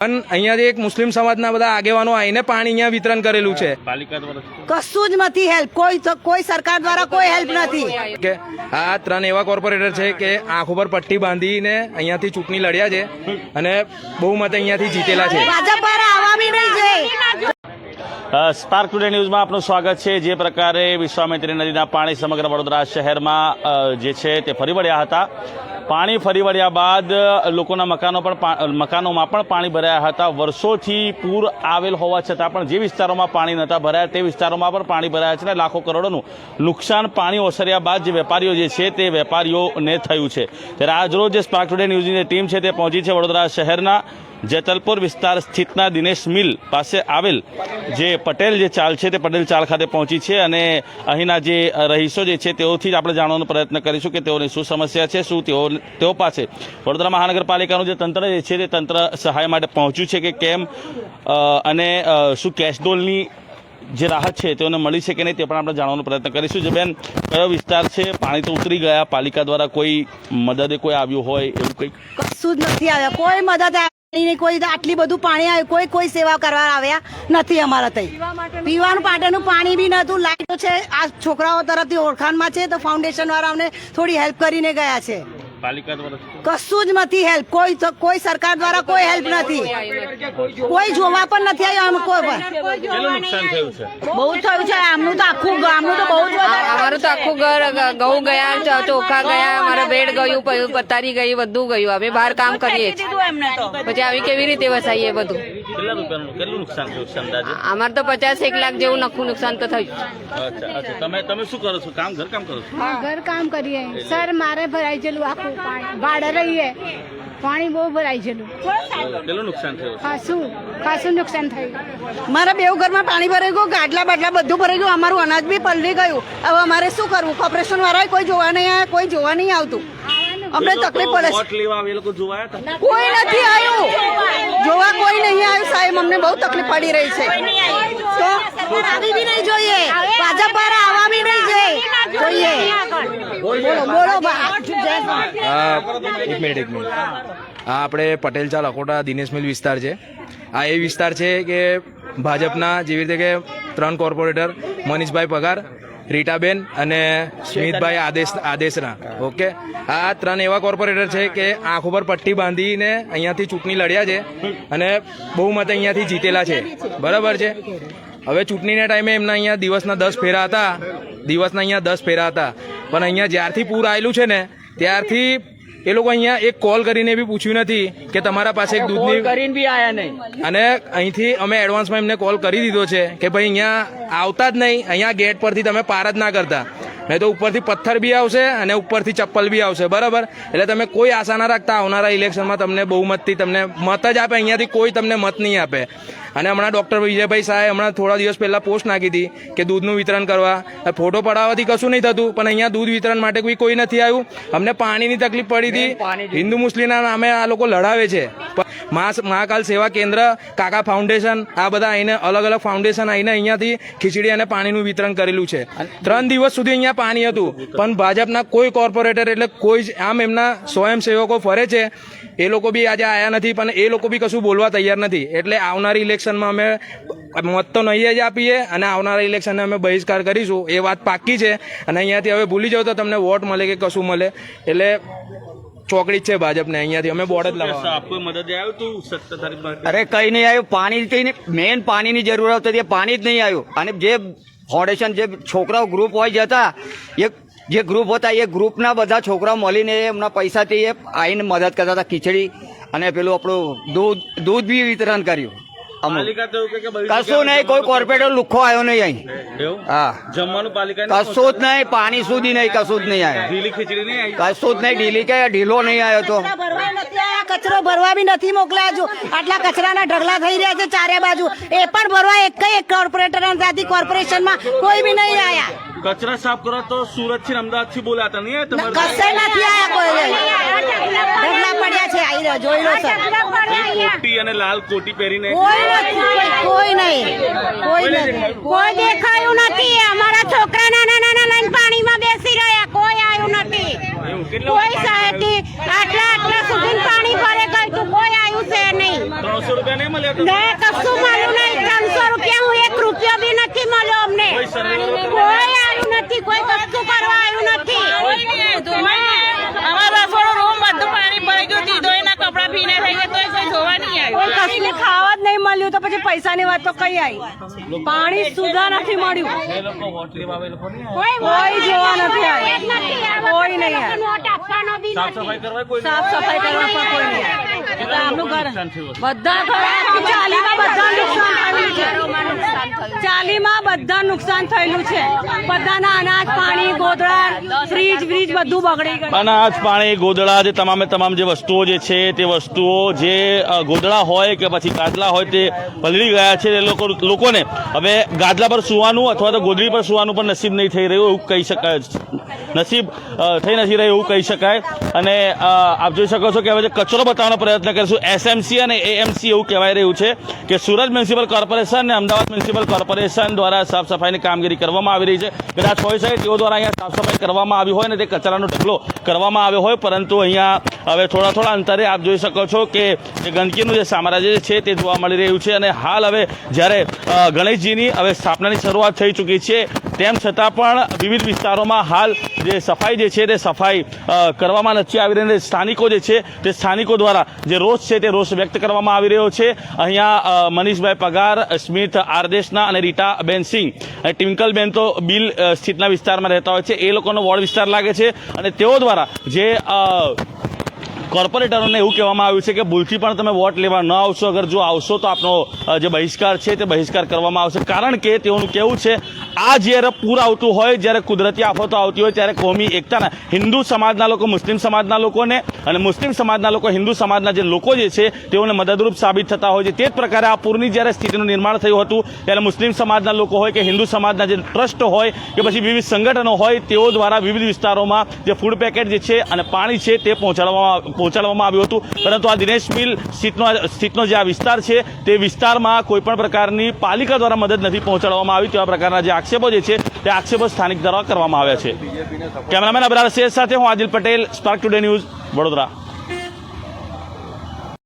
પણ જે એક મુસ્લિમ સમાજના બધા આગેવાનો આવીને પાણી અહીંયા વિતરણ કરેલું છે. કશું જ નથી હેલ્પ કોઈ કોઈ સરકાર દ્વારા કોઈ હેલ્પ નથી. કે આ ત્રણ એવા કોર્પોરેટર છે કે આંખ ઉપર પટ્ટી બાંધીને અહીંયાથી ચૂંટણી લડ્યા છે અને બહુ મત અહીંયાથી જીતેલા છે. ભાજપ દ્વારા નહીં છે. સ્પાર્ક ટુડે ન્યૂઝમાં આપનું સ્વાગત છે. જે પ્રકારે વિશ્વામિત્રી નદીના પાણી સમગ્ર વડોદરા શહેરમાં જે છે તે ફરી વળ્યા હતા. પાણી ફરી વળ્યા બાદ લોકોના મકાનો પણ મકાનોમાં પણ પાણી ભરાયા હતા. વર્ષોથી પૂર આવેલ હોવા છતાં પણ જે વિસ્તારોમાં પાણી નહોતા ભરાયા, તે વિસ્તારોમાં પણ પાણી ભરાયા છે અને લાખો કરોડોનું નુકસાન પાણી ઓસર્યા બાદ જે વેપારીઓ જે છે તે વેપારીઓને થયું છે. ત્યારે આજરોજ જે સ્પાર્ક ટુડે ન્યૂઝની ટીમ છે તે પહોંચી છે વડોદરા શહેરના. જેતલપુર વિસ્તાર સ્થિતના દિનેશ મિલ પાસે આવેલ જે પટેલ જે ચાલ છે તે પટેલ ચાલ ખાતે પહોંચી છે અને અહીંના જે રહીશો જે છે તેઓથી જ આપણે જાણવાનો પ્રયત્ન કરીશું કે તેઓની શું સમસ્યા છે, શું તેઓ તેઓ પાસે. વડોદરા મહાનગરપાલિકાનું જે તંત્ર જે છે તે તંત્ર સહાય માટે પહોંચ્યું છે કે કેમ અને શું કેશડોલની જે રાહત છે તેઓને મળી છે કે નહીં તે પણ આપણે જાણવાનો પ્રયત્ન કરીશું. જે બેન, કયો વિસ્તાર છે? પાણી તો ઉતરી ગયા, પાલિકા દ્વારા કોઈ મદદે કોઈ આવ્યું હોય એવું કંઈક? કશું જ નથી આવ્યા. કોઈ મદદ નહીં કોઈ આટલી બધું પાણી આવ્યું કોઈ કોઈ સેવા કરવા આવ્યા નથી અમારા તઈ. પીવાનું પાટણનું પાણી બી નહોતું લાઈટો છે. આ છોકરાઓ તરફથી ઓળખાણમાં છે તો ફાઉન્ડેશન વાળા અમને થોડી હેલ્પ કરીને ગયા છે. પાલિકા દ્વારા કશું જ નથી હેલ્પ કોઈ કોઈ સરકાર દ્વારા કોઈ હેલ્પ નથી. કોઈ જોવા પણ નથી આવ્યો આમ કોઈ પણ. નુકસાન થયું છે? બહુ થયું છે. આમનું તો આખું ગામનું તો બહુ જ અમારું તો આખું ઘર ઘઉં ગયા ચોખા ગયા અમારા બેડ ગયું પ- પતારી ગઈ બધું ગયું. અમે બહાર કામ કરીએ. છીએ. પછી આવી કેવી રીતે વસાઈએ બધું? કેટલા રૂપિયાનું કેટલું નુકસાન થયું છે અંદાજે? અમારે તો પચાસ એક લાખ જેવું નખું નુકસાન તો થયું અચ્છા અચ્છા. તમે તમે શું કરો છો? કામ ઘર કામ કરો છો? ઘર કામ કરીએ. સર મારે ભરાઈ ગયેલું આખું પાણી. ભાડે રહીએ. પાણી બહુ ભરાઈ ગયેલું. કેટલું નુકસાન થયું ખાસું ખાસું નુકસાન થયું. મારા બેવ ઘરમાં પાણી ભરાઈ ગયું ગાટલા બાટલા બધું ભરાઈ ગયું અમારું અનાજ બી પલળી ગયું. હવે અમારે શું કરવું? કોર્પોરેશન વાળા કોઈ જોવા નહીં આવ્યા કોઈ જોવા નહીં આવતું. અમને તકલીફ પડે વોટ લેવા એ લોકો જોવાયા હતા? કોઈ નથી આવ્યું. જોવા કોઈ નહીં આવ્યું સાહેબ. અમને બહુ તકલીફ પડી રહી છે. તો આવી બી નહીં જોઈએ. ભાજપ વાળા આવવા નહીં જોઈએ. જોઈએ. બોલો બોલો બા. જય શ્રી આ એક મિનિટ એક મિનિટ. આ આપણે પટેલ ચાલ અકોટા દિનેશ મિલ વિસ્તાર છે. આ એ વિસ્તાર છે કે ભાજપના જેવી રીતે કે ત્રણ કોર્પોરેટર મનીષભાઈ પગાર રીટાબેન અને સ્મિતભાઈ આદેશ આદેશના. ઓકે? આ ત્રણ એવા કોર્પોરેટર છે કે આંખ ઉપર પટ્ટી બાંધીને અહીંયાથી ચૂંટણી લડ્યા છે અને બહુ મત અહીંયાથી જીતેલા છે. બરાબર છે? હવે ચૂંટણીના ટાઈમે એમના અહીંયા દિવસના દસ ફેરા હતા. દિવસના અહીંયા દસ ફેરા હતા. પણ અહીંયા જ્યારથી પૂર આવેલું છે ને, ત્યારથી એ લોકો અહીંયા એક કોલ કરીને બી પૂછ્યું નથી કે તમારા પાસે એક દૂધની કરીને બી આયા નહીં. અને અહીંથી અમે એડવાન્સમાં એમને કોલ કરી દીધો છે કે ભાઈ અહીંયા આવતા જ નહીં અહીંયા ગેટ પરથી તમે પાર જ ના કરતા. નહીં તો ઉપરથી પથ્થર બી આવશે અને ઉપરથી ચપ્પલ બી આવશે બરાબર? એટલે તમે કોઈ આશા ના રાખતા આવનારા ઇલેક્શનમાં તમને બહુમતથી તમને મત જ આપે અહીંયાથી કોઈ તમને મત નહીં આપે. અને હમણાં ડૉક્ટર વિજયભાઈ સાહેબ હમણાં થોડા દિવસ પહેલાં પોસ્ટ નાખી હતી કે દૂધનું વિતરણ કરવા. ફોટો પડાવવાથી કશું નહીં થતું પણ અહીંયા દૂધ વિતરણ માટે કોઈ કોઈ નથી આવ્યું. અમને પાણીની તકલીફ પડી હતી. હિન્દુ મુસ્લિમના નામે આ લોકો લડાવે છે. મહાકાલ સેવા કેન્દ્ર કાકા ફાઉન્ડેશન આ બધા આવીને અલગ અલગ ફાઉન્ડેશન આવીને અહીંયાથી ખીચડી અને પાણીનું વિતરણ કરેલું છે. ત્રણ દિવસ સુધી અહીંયા પાણી હતું. પણ ભાજપના કોઈ કોર્પોરેટર એટલે કોઈ જ આમ એમના સ્વયંસેવકો ફરે છે. એ લોકો બી આજે આવ્યા નથી પણ એ લોકો બી કશું બોલવા તૈયાર નથી. એટલે આવનારી ઇલેક્શનમાં અમે મત તો નહીં જ આપીએ અને આવનારા ઇલેક્શનને અમે બહિષ્કાર કરીશું. એ વાત પાકી છે. અને અહીંયાથી હવે ભૂલી જાઓ તો તમને વોટ મળે કે કશું મળે. એટલે ચોકડી જ છે ભાજપને. અહીંયાથી અમે બોર્ડ જ લાવવા આપકો મદદ આવ્યું તું? સત્તાધારી માટે? અરે કઈ નહીં આવ્યું પાણી મેઇન મેન પાણીની જરૂરત હતી. પાણી જ નહીં આવ્યું અને જે ફાઉન્ડેશન જે છોકરાઓ ગ્રુપ હોય જતા એ જે ગ્રુપ હતા એ ગ્રુપના બધા છોકરાઓ મળીને એમના પૈસાથી એ આવીને મદદ કરતા હતા ખીચડી અને પેલું આપણું દૂધ દૂધ બી વિતરણ કર્યું. કશું નહીં કોઈ કોર્પોરેટર લુખ્ખો આવ્યો નહીં અહીં. હા. જમવાનું પાલિકા કશું જ નહીં પાણી સુધી નહીં કશું જ નહીં આવ્યું. ઢીલી ખીચડી નહીં કશું જ નહીં ઢીલી કે ઢીલો નહીં આવ્યો તો. કચરા ભરવા બી નથી મોકલ્યા હજુ. આટલા કચરાના ઢગલા થઈ રહ્યા છે ચારે બાજુ. એ પણ ભરવા એક એક કોર્પોરેટર કોર્પોરેશનમાં કોઈ બી નહીં આયા. કચરા સાફ કરો તો સુરતથી અમદાવાદથી બોલાતા નહીં તમારે કશે નથી આયા કોઈ ઢગલા પડ્યા છે. આઈ રહ્યો જોઈ લો સર. કોટી અને લાલ કોટી પહેરીને કોઈ નથી કોઈ નહીં કોઈ નથી. કોઈ દેખાયું નથી. અમારા છોકરા નાના નાના લઈને પાણીમાં બેસી રહ્યા. કોઈ આવ્યું નથી. એવું કેટલા કોઈ સાહેબ આટલા આટલા સુધી પાણી ભરે ગયું તું કોઈ આવ્યું છે નહીં. ત્રણસો રૂપિયા નહીં મળ્યા ને કશું મળ્યું નહીં. ત્રણસો રૂપિયા હું એક રૂપિયો બી નથી મળ્યો અમને. કોઈ નથી કોઈ કશું કરવા આવ્યું નથી. અમારા થોડો રૂમ બધું પાણી ભરાઈ ગયું દીધો એના કપડા ભીને થઈ ગયા તોય કોઈ જોવા નહીં આવ્યું. કશું ખાવા જ નહીં મળ્યું તો પછી પૈસાની વાત તો કઈ આવી? પાણી સુધા નથી મળ્યું. કોઈ જોવા નથી આવ્યું. કોઈ નહીં સાફ સફાઈ કરવા કોઈ સાફ સફાઈ કરવા કોઈ નહીં ચાલીમાં બધા નુકસાન થયેલું છે. ચાલીમાં બધા નુકસાન થયેલું છે. બધાના અનાજ પાણી ગોદડા ફ્રીજ બ્રીજ બધું બગડી ગયું. અનાજ પાણી ગોદડા જે તમામે તમામ જે વસ્તુઓ જે છે તે વસ્તુઓ જે ગોદડા હોય કે પછી ગાદલા હોય તે પલળી ગયા છે એ લોકો લોકોને. હવે ગાદલા પર સુવાનું અથવા તો ગોદડી પર સુવાનું પણ નસીબ નહીં થઈ રહ્યું એવું કહી શકાય. નસીબ થઈ નથી રહ્યું એવું કહી શકાય. અને આપ જોઈ શકો છો કે હવે જે કચરો બતાવવાનો પ્રયત્ન કરીશું. એસએમસી અને એએમસી એવું કહેવાય રહ્યું છે કે સુરત મ્યુનિસિપલ કોર્પોરેશન અને અમદાવાદ મ્યુનિસિપલ કોર્પોરેશન દ્વારા સાફ સફાઈની કામગીરી કરવામાં આવી રહી છે. કદાચ હોઈ શકે તેઓ દ્વારા અહીંયા સાફ સફાઈ કરવામાં આવી હોય અને તે કચરાનો ઢગલો કરવામાં આવ્યો હોય, પરંતુ અહીંયા હવે થોડા થોડા અંતરે આપ જોઈ શકો છો કે જે ગંદકીનું જે સામ્રાજ્ય છે તે જોવા મળી રહ્યું છે અને હાલ હવે જ્યારે ગણેશજીની હવે સ્થાપનાની શરૂઆત થઈ ચૂકી છે તેમ છતાં પણ વિવિધ વિસ્તારોમાં હાલ જે સફાઈ જે છે તે સફાઈ કરવામાં નથી આવી રહી સ્થાનિકો જે છે તે સ્થાનિકો દ્વારા જે રોષ છે તે રોષ વ્યક્ત કરવામાં આવી રહ્યો છે. અહીંયા મનીષભાઈ પગાર સ્મિથ આરદેશના અને રીટા બેન સિંહ. અને ટ્વિંકલબેન તો બિલ સ્થિતના વિસ્તારમાં રહેતા હોય છે. એ લોકોનો વોર્ડ વિસ્તાર લાગે છે અને તેઓ દ્વારા જે કોર્પોરેટરોને એવું કહેવામાં આવ્યું છે કે ભૂલથી પણ તમે વોટ લેવા ન આવશો. અગર જો આવશો તો આપનો જે બહિષ્કાર છે તે બહિષ્કાર કરવામાં આવશે. કારણ કે તેઓનું કહેવું છે આ જ્યારે પૂર આવતું હોય, જ્યારે કુદરતી આફતો આવતી હોય, ત્યારે કોમી એકતાના હિન્દુ સમાજના લોકો, મુસ્લિમ સમાજના લોકોને અને મુસ્લિમ સમાજના લોકો, હિન્દુ સમાજના જે લોકો જે છે, તેઓને મદદરૂપ સાબિત થતા હોય છે. તે જ પ્રકારે આ પૂરની જ્યારે સ્થિતિનું નિર્માણ થયું હતું, ત્યારે મુસ્લિમ સમાજના લોકો હોય કે હિન્દુ સમાજના જે ટ્રસ્ટ હોય કે પછી વિવિધ સંગઠનો હોય, તેઓ દ્વારા વિવિધ વિસ્તારોમાં જે ફૂડ પેકેટ જે છે અને પાણી છે તે પહોંચાડવામાં પહોંચાડવામાં આવ્યું હતું. પરંતુ આ દિનેશ મિલ સ્થિતનો સ્થિતનો જે આ વિસ્તાર છે, તે વિસ્તારમાં કોઈપણ પ્રકારની પાલિકા દ્વારા મદદ નથી પહોંચાડવામાં આવી, તેવા પ્રકારના જે આક્ષેપો જે છે તે આક્ષેપો સ્થાનિક દ્વારા કરવામાં આવ્યા છે. કેમેરામેન અબરાર શેર સાથે હું Adil Patel Spark Today News Vadodara.